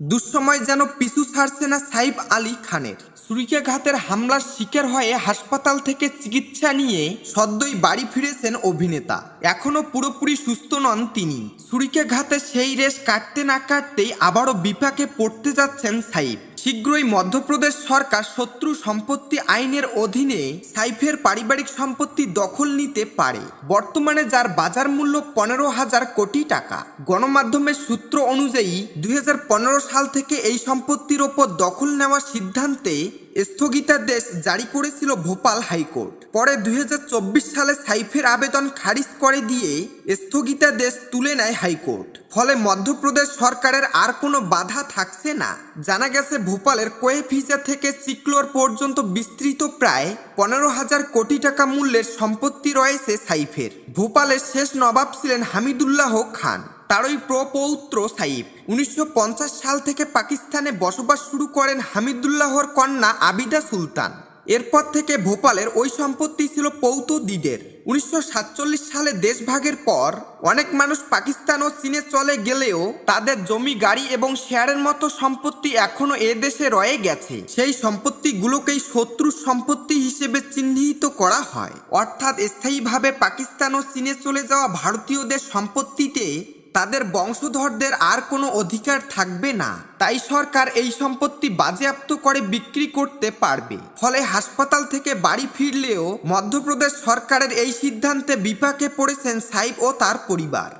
দুঃসময় যেন পিছু ছাড়ছে না সাইফ আলী খানের। ছুরিকাঘাতের হামলার শিকার হয়ে হাসপাতাল থেকে চিকিৎসা নিয়ে সদ্যই বাড়ি ফিরেছেন অভিনেতা। এখনও পুরোপুরি সুস্থ নন তিনি। ছুরিকাঘাতে সেই রেশ কাটতে না কাটতেই আবারও বিপাকে পড়তে যাচ্ছেন সাইফ। শীঘ্রই মধ্যপ্রদেশ সরকার শত্রু সম্পত্তি আইনের অধীনে সাইফের পারিবারিক সম্পত্তি দখল নিতে পারে। বর্তমানে যার বাজার মূল্য পনেরো হাজার কোটি টাকা। গণমাধ্যমের সূত্র অনুযায়ী দুই হাজার পনেরো সাল থেকে এই সম্পত্তির ওপর দখল নেওয়ার সিদ্ধান্তে স্থগিতাদেশ জারি করেছিল ভোপাল হাইকোর্ট। পরে দুই হাজার চব্বিশ সালে সাইফের আবেদন খারিজ করে দিয়ে স্থগিতাদেশ তুলে নেয় হাইকোর্ট। ফলে মধ্যপ্রদেশ সরকারের আর কোনো বাধা থাকছে না। জানা গেছে, ভোপালের কোয়েফিজা থেকে চিকলোর পর্যন্ত বিস্তৃত প্রায় পনেরো হাজার কোটি টাকা মূল্যের সম্পত্তি রয়েছে সাইফের। ভোপালের শেষ নবাব ছিলেন হামিদুল্লাহ খান। তারই প্রপৌত্র সাইফ। উনিশশো পঞ্চাশ সাল থেকে পাকিস্তানে বসবাস শুরু করেন হামিদুল্লাহর কন্যা আবিদা সুলতান। এরপর থেকে ভোপালের ওই সম্পত্তি ছিল পৌত দিদের। উনিশশো সাতচল্লিশ সালে দেশভাগের পর অনেক মানুষ পাকিস্তান ও চীনে চলে গেলেও তাদের জমি, গাড়ি এবং শেয়ারের মতো সম্পত্তি এখনও এ দেশে রয়ে গেছে। সেই সম্পত্তিগুলোকেই শত্রুর সম্পত্তি হিসেবে চিহ্নিত করা হয়। অর্থাৎ স্থায়ীভাবে পাকিস্তান ও চীনে চলে যাওয়া ভারতীয়দের সম্পত্তিতে তাদের বংশধরদের আর কোনো অধিকার থাকবে না। তাই সরকার এই সম্পত্তি বাজেয়াপ্ত করে বিক্রি করতে পারবে। ফলে হাসপাতাল থেকে বাড়ি ফিরলেও মধ্যপ্রদেশ সরকারের এই সিদ্ধান্তে বিপাকে পড়েছেন সাইব ও তার পরিবার।